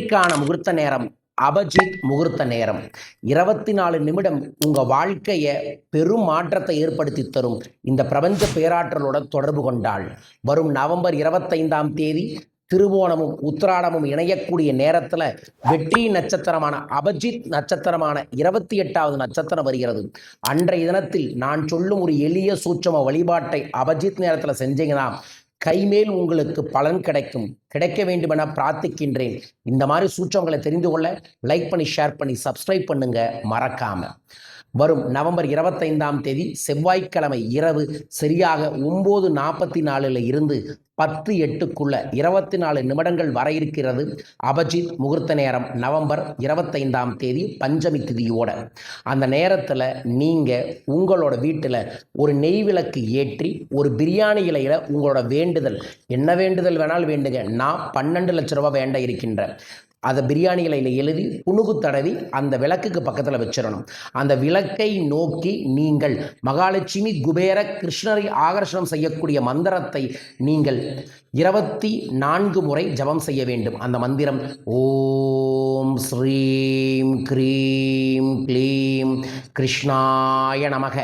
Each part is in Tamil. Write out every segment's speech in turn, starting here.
இன்றைக்கான முகூர்த்த நேரம் அபஜித் முகூர்த்த நேரம். இருபத்தி நாலு நிமிடம் உங்க வாழ்க்கையை பெரும் மாற்றத்தை ஏற்படுத்தி தரும். இந்த பிரபஞ்ச பேராற்றலோட தொடர்பு கொண்டாள். வரும் நவம்பர் இருபத்தைந்தாம் தேதி திருவோணமும் உத்திராடமும் இணையக்கூடிய நேரத்தில் வெற்றி நட்சத்திரமான அபஜித் நட்சத்திரமான இருபத்தி எட்டாவது நட்சத்திரம் வருகிறது. அன்றைய தினத்தில் நான் சொல்லும் ஒரு எளிய சூட்சம வழிபாட்டை அபஜித் நேரத்தில் செஞ்சீங்கன்னா கைமேல் உங்களுக்கு பலன் கிடைக்கும். கிடைக்க வேண்டுமென பிரார்த்திக்கின்றேன். இந்த மாதிரி சூற்றங்களை தெரிந்து கொள்ள லைக் பண்ணி ஷேர் பண்ணி சப்ஸ்கிரைப் பண்ணுங்க. மறக்காம. வரும் நவம்பர் இருபத்தைந்தாம் தேதி செவ்வாய்க்கிழமை இரவு சரியாக ஒம்பது நாற்பத்தி நாலில் இருந்து பத்து எட்டுக்குள்ள இருபத்தி நாலு நிமிடங்கள் வர இருக்கிறது. அபஜித் முகூர்த்த நேரம் நவம்பர் இருபத்தைந்தாம் தேதி பஞ்சமி திதியோட. அந்த நேரத்தில் நீங்கள் உங்களோட வீட்டில் ஒரு நெய் விளக்கு ஏற்றி ஒரு பிரியாணி இலையில் உங்களோட வேண்டுதல். என்ன வேண்டுதல் வேணாலும் வேண்டுங்க. நான் பன்னெண்டு லட்ச ரூபா வேண்ட இருக்கின்றேன் அதை பிரியாணி இலையில் எழுதி புணுகு தடவி அந்த விளக்குக்கு பக்கத்தில் வச்சிடணும். அந்த விளக்கை நோக்கி நீங்கள் மகாலட்சுமி குபேர கிருஷ்ணரை ஆகர்ஷணம் செய்யக்கூடிய மந்திரத்தை நீங்கள் இருபத்தி நான்கு முறை ஜபம் செய்ய வேண்டும். அந்த மந்திரம் ஓம் ஸ்ரீம் க்ரீம் க்ளீம் கிருஷ்ணாய நமக.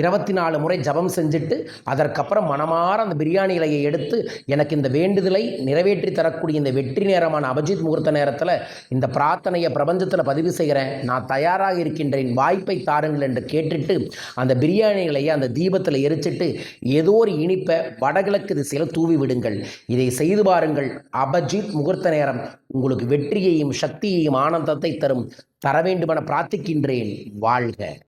இருபத்தி நாலு முறை ஜபம் செஞ்சுட்டு அதற்கப்புறம் மனமாற அந்த பிரியாணி இலையை எடுத்து எனக்கு இந்த வேண்டுதலை நிறைவேற்றி தரக்கூடிய இந்த வெற்றி நேரமான அபிஜித் முகூர்த்த நேரத்தில் இந்த பிரார்த்தனையை பிரபஞ்சத்தில் பதிவு செய்கிறேன். நான் தயாராக இருக்கின்றேன். வாய்ப்பை தாருங்கள் என்று கேட்டுட்டு அந்த பிரியாணி இலையை அந்த தீபத்தில் எரிச்சிட்டு ஏதோ ஒரு இனிப்பை வடகிழக்கு திசையில் தூவி விடுங்கள். இதை செய்து பாருங்கள். அபஜித் முகூர்த்த நேரம் உங்களுக்கு வெற்றியையும் சக்தியையும் ஆனந்தத்தை தரும். தர வேண்டுமென பிரார்த்திக்கின்றேன். வாழ்க.